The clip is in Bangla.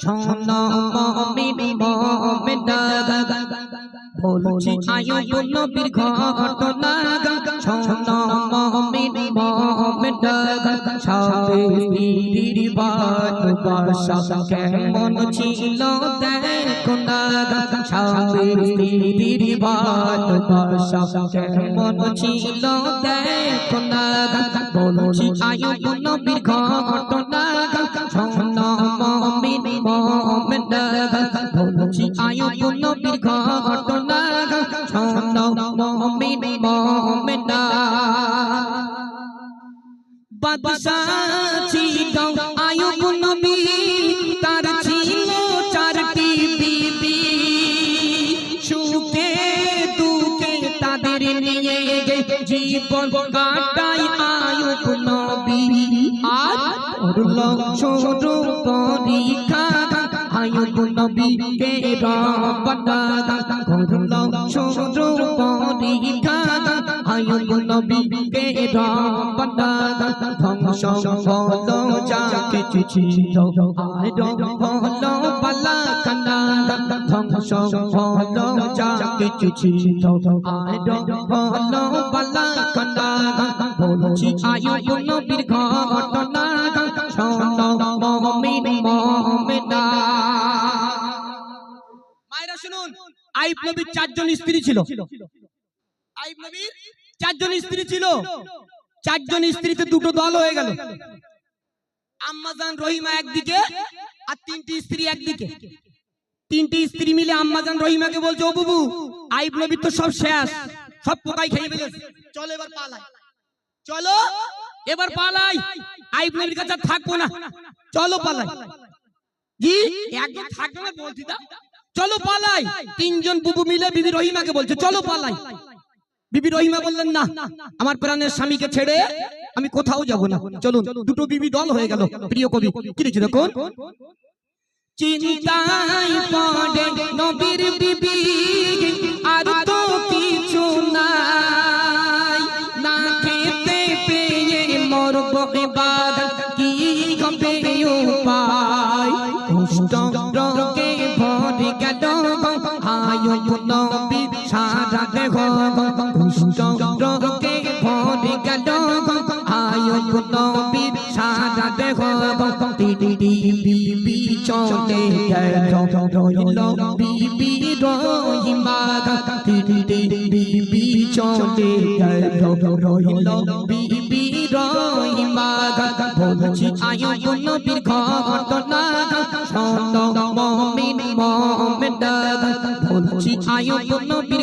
শোনো মমিন মমিনা বলছি আয়ুব নবীর ঘটনা শোনো মমিন মমিনা না স্বামীর ভালোবাসা কেমন ছিল দেখো মমিনা বলছি আয়ুব নবীর ঘটনা শোনো মমিন মমিনা বাদশাহ ছিল আয়ুব নবী তার ছিল চারটি বিবি সুখে দুঃখে তাদের আর করল আয়ুব নবী কে রবানা করল শুরু পরীক্ষা আয়ুব নবী কে রবানা ধ্বংস হলো যা কিছু ছিল আর হলো পালা কানা ধ্বংস হলো যা কিছু ছিল আর হলো পালা কানা বলছি আয়ুব নবীর ঘটনা আইব নবীর চারজন স্ত্রী ছিল। আইব নবীর চারজন স্ত্রী ছিল। চারজন স্ত্রীতে দুটো দল হয়ে গেল। আম্মাজান রহিমা একদিকে আর তিনটি স্ত্রী একদিকে। তিনটি স্ত্রী মিলে আম্মাজান রহিমাকে বলছে, ও বুবু আইব নবীর তো সব শেষ। সব পোকাই খেয়ে ফেলেছে? চলো এবার পালাই। চলো? এবার পালাই। আইব নবীর কাছে থাকব না। চলো পালাই। জি? একজন থাকবে না, বলছি দা চলো পালাই। তিনজন বুবু মিলে বিবি রহিমাকে বলছে, চলো পালাই। বিবি রহিমা বললেন, না, আমার প্রাণের স্বামীকে ছেড়ে আমি কোথাও যাব না। চলুন, দুটো বিবি দল হয়ে গেল। প্রিয় কবি, কি লিখছে দেখুন চিন্তায় পড়ে নবীর বিবি, আর তো কিছু নাই। না খেতে পেয়ে মরব এবার, কি হবে উপায়? কুষ্ঠ রোগে ভরে গেল আয়ু নবী সারা দেহ তিরি বিবি চলে গেল রইল বিবি রহিমা বিবি চলে গেল রইল বিবি রহিমা আয়ুব নবীর আয়ুব নবীর